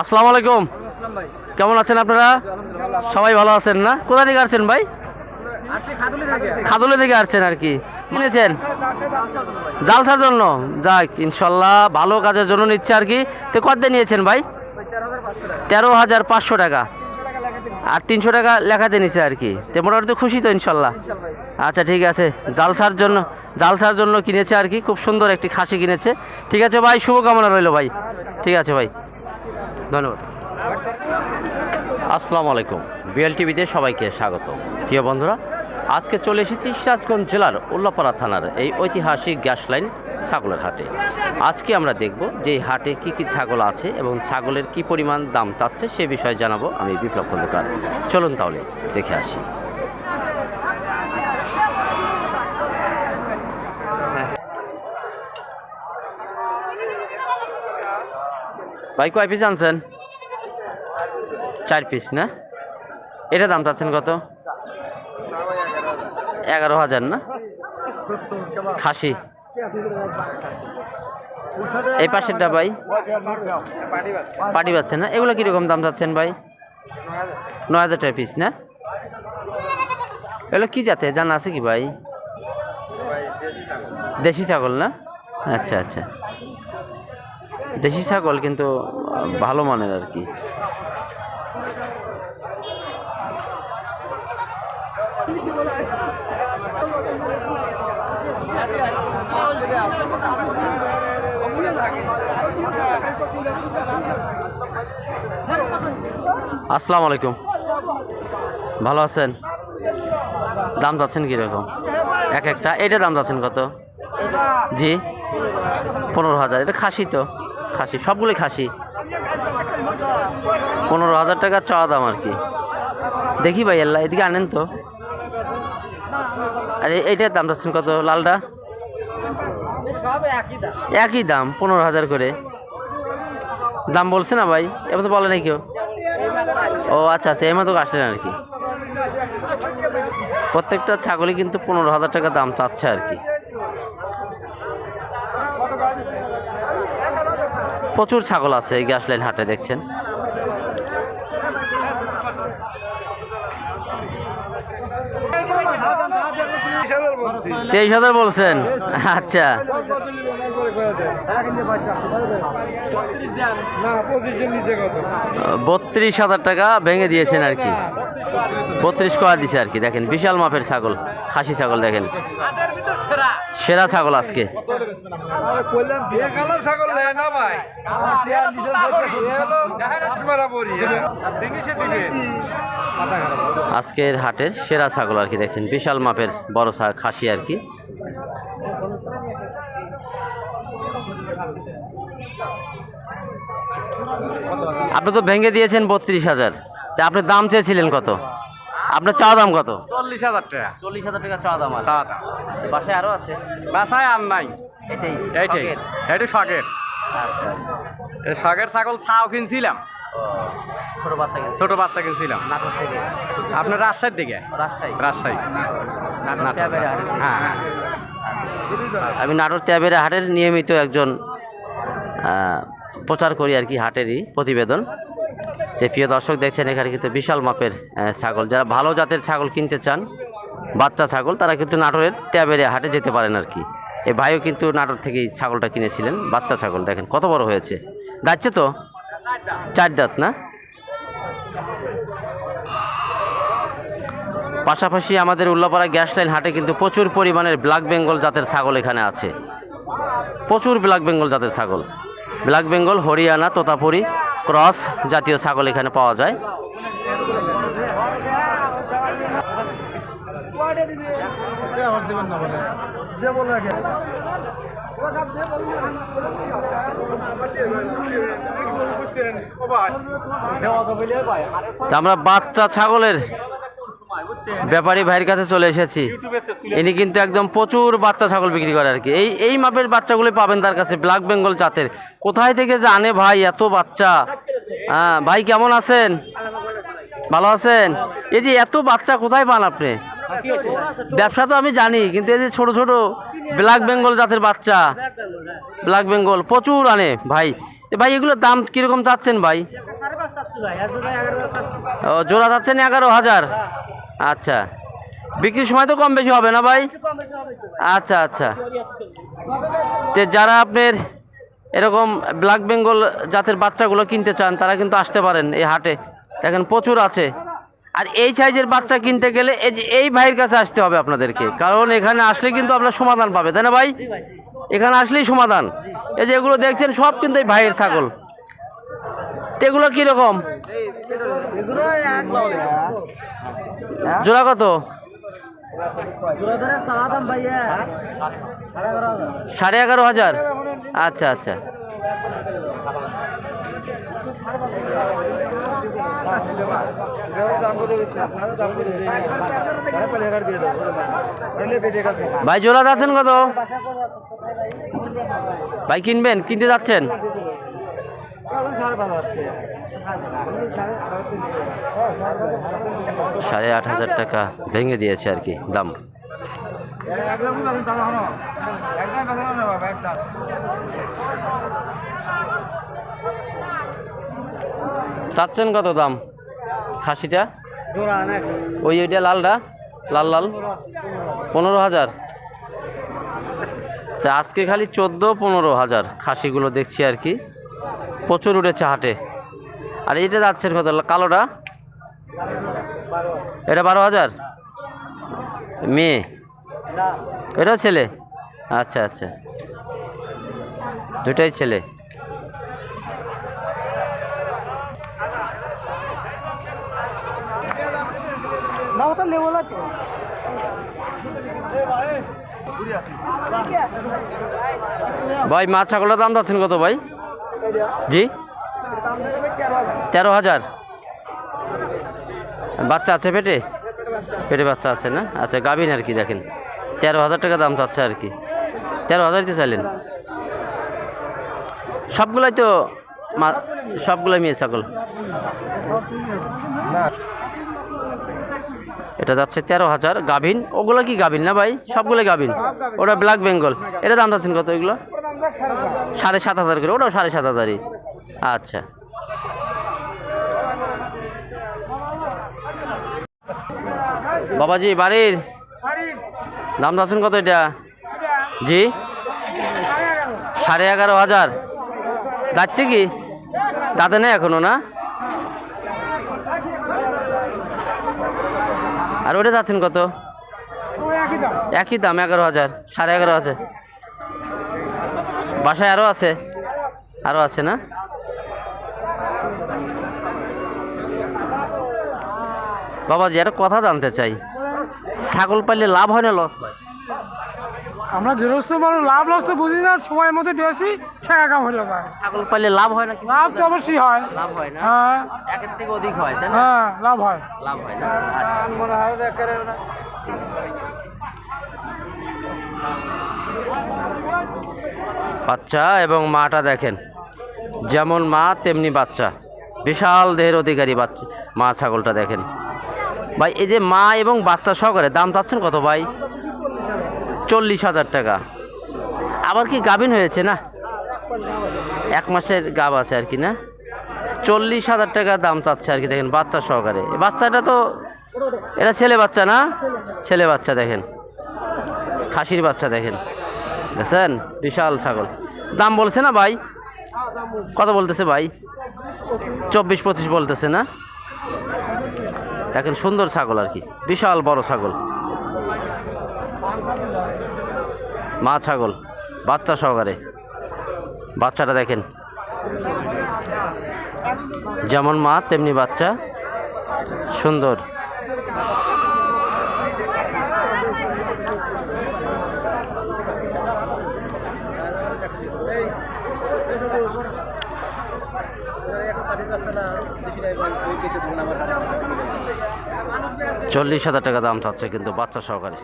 আসসালামু আলাইকুম। কেমন আছেন আপনারা? সবাই ভালো আছেন না? কোথা থেকে আসছেন ভাই? খাদুলে থেকে। আসছেন আর কি। কিনেছেন জালসার জন্য। যাক ইনশাল্লাহ ভালো কাজের জন্য নিচ্ছে আর কি। তো কত নিয়েছেন ভাই? তেরো হাজার পাঁচশো টাকা। আর তিনশো টাকা লেখাতে নিছে আর কি। তো মোটামুটি তো খুশি তো ইনশাল্লাহ। আচ্ছা ঠিক আছে। জালসার জন্য জালসার জন্য কিনেছে আর কি। খুব সুন্দর একটি খাসি কিনেছে। ঠিক আছে ভাই শুভকামনা রইল ভাই। ঠিক আছে ভাই। ধন্যবাদ। আসসালামু আলাইকুম। বিএল টিভিতে সবাইকে স্বাগত। প্রিয় বন্ধুরা, আজকে চলে এসেছি সিরাজগঞ্জ জেলার উল্লাপাড়া থানার এই ঐতিহাসিক গ্যাস লাইন ছাগলের হাটে। আজকে আমরা দেখব যে হাটে কি কি ছাগল আছে এবং ছাগলের কি পরিমাণ দাম চাচ্ছে সে বিষয়ে জানাব আমি বিপ্লব খন্দকার। চলুন তাহলে দেখে আসি। ভাই, কয় পিস আনছেন? চার পিস না? এটা দাম চাচ্ছেন কত? এগারো হাজার, না? খাসি। এই পাশেরটা ভাই? পাটি পাচ্ছেন না? এগুলো কীরকম দাম চাচ্ছেন ভাই? নয় হাজার টাকা পিস না? এগুলো কী জাতে জানা আছে কি ভাই? দেশি ছাগল, না? আচ্ছা আচ্ছা। দেশি ছাগল কিন্তু ভালো মানের আর কি। আসসালামু আলাইকুম। ভালো আছেন? দাম যাচ্ছেন কীরকম? এক একটা। এটা দাম যাচ্ছেন কত? জি? পনেরো হাজার। এটা খাসি তো। খাসি, সবগুলোই খাসি। পনেরো হাজার টাকা চাওয়া দাম আর কি। দেখি ভাই আল্লাহ এদিকে আনেন তো। আরে, এইটার দাম যাচ্ছেন কত? লালটা একই দাম, পনেরো হাজার করে। দাম বলছে না ভাই, এবার তো বলে নাই কেউ। ও আচ্ছা আচ্ছা এর মতো আসলেন আর কি। প্রত্যেকটা ছাগলই কিন্তু পনেরো হাজার টাকা দাম চাচ্ছে আর কি। প্রচুর ছাগল আছে এই গ্যাস লাইন হাটে, দেখছেন। তেইশ হাজার বলছেন? আচ্ছা। বত্রিশ হাজার টাকা ভেঙে দিয়েছেন আর কি। বত্রিশ করা দিছে আর কি, দেখেন, বিশাল মাপের ছাগল, খাসি ছাগল দেখেন। সেরা ছাগল আজকে। আজকের হাটের সেরা ছাগল আর কি, দেখছেন, বিশাল মাপের বড় খাসি আর কি। আপনি তো ভেঙে দিয়েছেন বত্রিশ হাজার। আপনি দাম চেয়েছিলেন কত? আপনার চাওয়া দাম কত? চল্লিশ হাজার টাকা। চল্লিশ হাজার টাকা চাওয়া দাম চাওয়া দাম। বাসায় আরও আছে? বাসায় আর নাই। এটাই এইটাই? এইটা শখের। আচ্ছা এই শখের ছাগল ছাও কিনছিলাম। ছোট বাচ্চা ছোট বাচ্চা কিনছিলাম। আপনার রাজশাহীর দিকে? রাজশাহী। রাজশাহী। হ্যাঁ হ্যাঁ। আমি নাটোর ট্যাবের হাটের নিয়মিত একজন প্রচার করি আর কি হাটেরই প্রতিবেদন। যে প্রিয় দর্শক, দেখছেন এখানে কিন্তু বিশাল মাপের ছাগল। যারা ভালো জাতের ছাগল কিনতে চান, বাচ্চা ছাগল, তারা কিন্তু নাটোরের ট্যাবের হাটে যেতে পারেন আর কি। এই ভাইও কিন্তু নাটোর থেকেই ছাগলটা কিনেছিলেন, বাচ্চা ছাগল। দেখেন কত বড় হয়েছে। যাচ্ছে তো চার দাঁত না? পাশাপাশি আমাদের উল্লাপাড়া গ্যাস লাইন হাটে কিন্তু প্রচুর পরিমাণের ব্ল্যাক বেঙ্গল জাতের ছাগল এখানে আছে। প্রচুর ব্ল্যাক বেঙ্গল জাতের ছাগল। ব্ল্যাক বেঙ্গল, হরিয়ানা, তোতাপুরি ক্রস জাতীয় ছাগল এখানে পাওয়া যায়। আমরা বাচ্চা ছাগলের ব্যাপারী ভাইয়ের কাছে চলে এসেছি। ইনি কিন্তু একদম প্রচুর বাচ্চা ছাগল বিক্রি করে আর কি। এই এই মাপের বাচ্চাগুলো পাবেন তার কাছে ব্ল্যাক বেঙ্গল জাতের। কোথায় থেকে যে আনে ভাই এত বাচ্চা? হ্যাঁ ভাই কেমন আছেন? ভালো আছেন? এই যে এত বাচ্চা কোথায় পান আপনি? ব্যবসা তো আমি জানি, কিন্তু এই যে ছোট ছোট ব্ল্যাক বেঙ্গল জাতের বাচ্চা, ব্ল্যাক বেঙ্গল প্রচুর আনে ভাই। ভাই, এগুলোর দাম কীরকম চাচ্ছেন ভাই? ও, জোড়া যাচ্ছেন এগারো হাজার। আচ্ছা। বিক্রির সময় তো কম বেশি হবে না ভাই? আচ্ছা আচ্ছা। যারা আপনার এরকম ব্ল্যাক বেঙ্গল জাতের বাচ্চাগুলো কিনতে চান তারা কিন্তু আসতে পারেন এই হাটে। দেখেন প্রচুর আছে। আর এই সাইজের বাচ্চা কিনতে গেলে এই যে এই ভাইয়ের কাছে আসতে হবে আপনাদেরকে। কারণ এখানে আসলে কিন্তু আপনার সমাধান পাবে তাই না ভাই? এখানে আসলেই সমাধান। এই যে এগুলো দেখছেন সব কিন্তু এই ভাইয়ের ছাগল। এগুলো কীরকম? জোড়া কত? সাড়ে এগারো হাজার। আচ্ছা আচ্ছা। ভাই জোড়া যাচ্ছেন কত? ভাই কিনবেন? কিনতে যাচ্ছেন? সাড়ে আট হাজার টাকা ভেঙে দিয়েছে আর কি, দাম। চাচ্ছেন কত দাম? খাসিটা? ওই ওইটা লালটা? লাল লাল। পনেরো হাজার। আজকে খালি চোদ্দ, পনেরো হাজার খাসিগুলো দেখছি আর কি। প্রচুর উঠেছে হাটে। আর এটা যাচ্ছেন কত কালোটা? এটা বারো হাজার? মেয়ে? এটাও ছেলে? আচ্ছা আচ্ছা। দুটাই ছেলে। ভাই মাছ ছাগলের দাম যাচ্ছেন কত ভাই? জি? তেরো হাজার। বাচ্চা আছে পেটে? পেটে বাচ্চা আছে না? আচ্ছা গাভিন আর কি দেখেন। তেরো হাজার টাকা দাম চাচ্ছে আর কি। তেরো হাজার দিতে চাইলেন। সবগুলাই তো সবগুলাই মেয়ে ছাগল। এটা যাচ্ছে তেরো হাজার গাভিন ওগুলো কি গাভিন না ভাই? সবগুলো গাভিন ওটা ব্ল্যাক বেঙ্গল। এটা দাম যাচ্ছেন কত ওইগুলো সাড়ে সাত হাজার করে, ওটাও সাড়ে সাত হাজারই। আচ্ছা। বাবাজি, বাড়ির দাম যাচ্ছেন কত এটা? জি? সাড়ে এগারো হাজার। যাচ্ছে কি? দাঁতে নেই এখনও, না? আর ওটা যাচ্ছেন কত? একই দাম, এগারো হাজার, সাড়ে এগারো হাজার। বাসায় আরও আছে? আরও আছে না? বাবাজি একটা কথা জানতে চাই। ছাগল পাইলে লাভ হয় না লস হয়? আমরা গৃহস্থ মানুষ লাভ লস তো বুঝি না সময়ের মধ্যে বেশি টাকা কাম হয়ে যায়। ছাগল পাইলে লাভ হয় না লাভ তো অবশ্যই হয়। লাভ হয় না? হ্যাঁ। একের থেকে অধিক হয় তাই না? হ্যাঁ লাভ হয়। লাভ হয় না? আচ্ছা। বাচ্চা এবং মাটা দেখেন। যেমন মা, তেমনি বাচ্চা। বিশাল দেহের অধিকারী বাচ্চা, মা ছাগলটা দেখেন। ভাই, এই যে মা এবং বাচ্চা সহকারে দাম চাচ্ছেন কত ভাই? চল্লিশ হাজার টাকা। আবার কি গাভিন হয়েছে না? এক মাসের গাব আছে আর কি না? চল্লিশ হাজার টাকা দাম চাচ্ছে আর কি দেখেন বাচ্চা সহকারে। বাচ্চাটা তো, এটা ছেলে বাচ্চা না? ছেলে বাচ্চা দেখেন। খাসির বাচ্চা দেখেন। দেখছেন? বিশাল ছাগল। দাম বলছে না ভাই? কত বলতেছে ভাই? চব্বিশ পঁচিশ বলতেছে না? দেখেন, সুন্দর ছাগল আর কি। বিশাল বড় ছাগল। মা ছাগল, বাচ্চা সহকারে। বাচ্চাটা দেখেন। যেমন মা, তেমনি বাচ্চা। সুন্দর। চল্লিশ হাজার টাকা দাম চাচ্ছে কিন্তু বাচ্চা সহকারে।